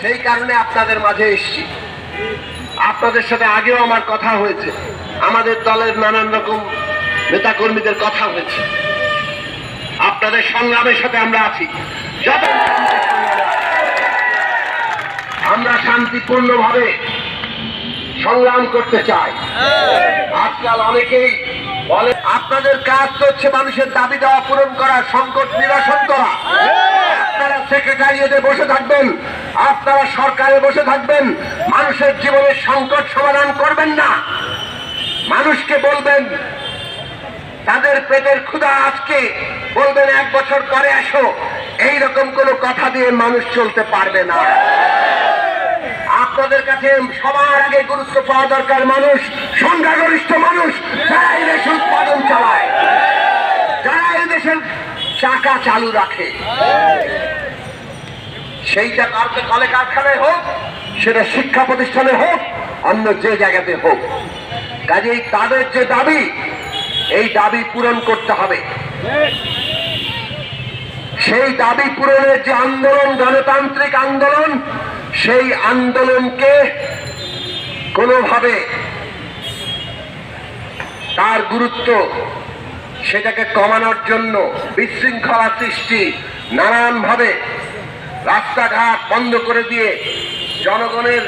সেই কারণে আপনাদের মাঝে এসেছি। আপনাদের সাথে আগেও আমার কথা হয়েছে। আমাদের দলের নানান রকম নেতাকর্মীদের কথা হয়েছে। আপনাদের সংগ্রামের সাথে আমরা আছি। আমরা শান্তিপূর্ণভাবে সংগ্রাম করতে চাই। আজকাল অনেকেই বলে, আপনাদের কাজ হচ্ছে মানুষের দাবি দেওয়া পূরণ করা, সংকট নিরসন করা। সেক্রেটারিয়েটে বসে থাকবেন। আপনারা সরকারে বসে থাকবেন। মানুষের জীবনের সংকট সমাধান করবেন না। মানুষকে বলবেন, তাদের পেটের ক্ষুধা আজকে, বলবেন, এক বছর পরে আসো। এই রকম কোনো কথা দিয়ে মানুষ চলতে পারবে না। আপনাদের কাছে সবার আগে গুরুত্ব পাওয়া দরকার মানুষ, সংখ্যাগরিষ্ঠ মানুষ, যারা এই দেশে উৎপাদন চালায়, যারা এই দেশের চাকা চালু রাখে। সেইটা কলে কারখানায় হোক, সেটা শিক্ষা প্রতিষ্ঠানে হোক, অন্য যে জায়গাতে হোক। কাজেই তাদের যে দাবি, এই দাবি পূরণ করতে হবে। সেই দাবি পূরণের যে আন্দোলন, গণতান্ত্রিক আন্দোলন, সেই আন্দোলনকে কোনোভাবে তার গুরুত্ব, সেটাকে কমানোর জন্য বিশৃঙ্খলা সৃষ্টি নানানভাবে রাস্তাঘাট বন্ধ করে দিয়ে জনগণের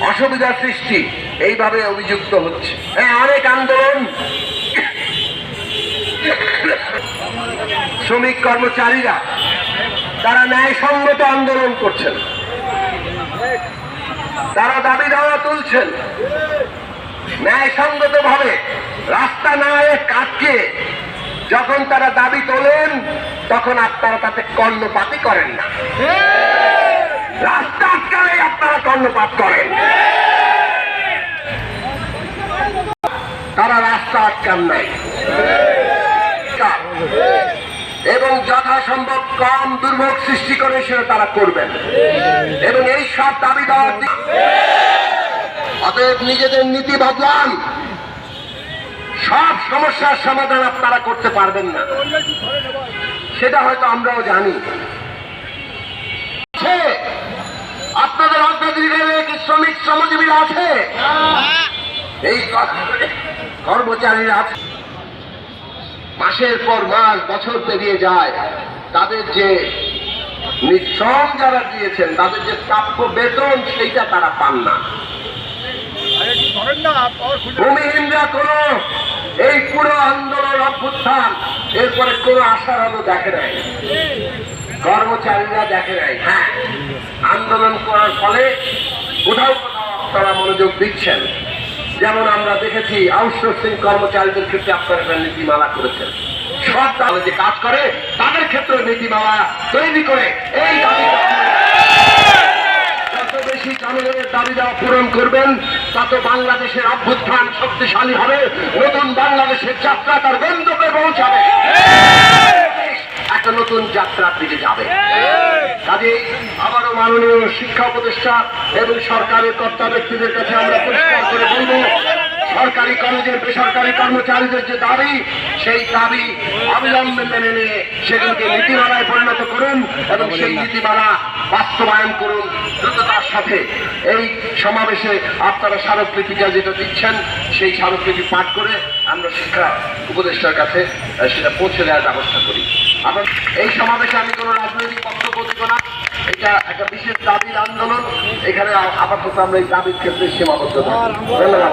অসুবিধা সৃষ্টি এইভাবে অভিযুক্ত হচ্ছে। হ্যাঁ অনেক আন্দোলন। শ্রমিক কর্মচারীরা, তারা ন্যায়সঙ্গত আন্দোলন করছেন। তারা দাবি দাওয়া তুলছেন। ন্যায়সঙ্গত ভাবে রাস্তা না হয়ে কাটকে যখন তারা দাবি তোলেন, তখন আপনারা তাতে কর্ণপাতই করেন না। রাস্তা আপনারা কর্ণপাত করেন। তারা রাস্তা আটকান নাই। এবং যথাসম্ভব কম দুর্ভোগ সৃষ্টি করে সেটা তারা করবেন। এবং এই সব দাবি দেওয়ার অতএব নিজেদের নীতি বদলান। সব সমস্যার সমাধান আপনারা করতে পারবেন না। সেটা হয়তো আমরাও জানি। আপনাদের অগ্রদীর্ঘের কি শ্রমিক শ্রমজীবীরা আছে? এই কর্মচারীরা আছে। মাসের পর মাস বছর পেরিয়ে যায়। তাদের যে নিঃশ্রম যারা দিয়েছেন তাদের যে প্রাপ্য বেতন সেইটা তারা পান না। ভূমিহীনরা কোন এই পুরো আন্দোলন অভ্যুত্থান, এরপরে কোনো আশার আলো দেখে নাই। কর্মচারীরা দেখে নাই হ্যাঁ। আন্দোলন করার ফলে কোথাও কোথাও আপনারা মনোযোগ দিচ্ছেন। যেমন আমরা দেখেছি আউটসোর্সিং কর্মচারীদের ক্ষেত্রে আপনারা নীতিমালা করেছেন। সব যে কাজ করে, তাদের ক্ষেত্রে নীতিমালা তৈরি করে এই দাবি যত বেশি জনগণের দাবি দেওয়া পূরণ করবেন তত বাংলাদেশের অভ্যুত্থান শক্তিশালী হবে, নতুন বাংলাদেশের যাত্রা তার গন্তব্যে পৌঁছাবে। একটা নতুন যাত্রার দিকে যাবে। কাজে আবারও মাননীয় শিক্ষা উপদেষ্টা এবং সরকারের কর্তা ব্যক্তিদের কাছে আমরা পরিষ্কার করে বলব, সরকারি কলেজের বেসরকারি কর্মচারীদের যে দাবি সেই দাবি অবিলম্বে মেনে নিয়ে সেগুলোকে নীতিমালায় পরিণত করুন এবং সেই নীতিমালা বাস্তবায়ন করুন দ্রুততার সাথে। এই সমাবেশে আপনারা স্মারকলিপিটা যেটা দিচ্ছেন সেই স্মারকলিপি পাঠ করে আমরা শিক্ষা উপদেষ্টার কাছে সেটা পৌঁছে দেওয়ার ব্যবস্থা করি। আমরা এই সমাবেশে আমি কোনো রাজনৈতিক বক্তব্য দিব না। এটা একটা বিশেষ দাবির আন্দোলন। এখানে আপাতত আমরা এই দাবির ক্ষেত্রে সীমাবদ্ধ থাকি। ধন্যবাদ।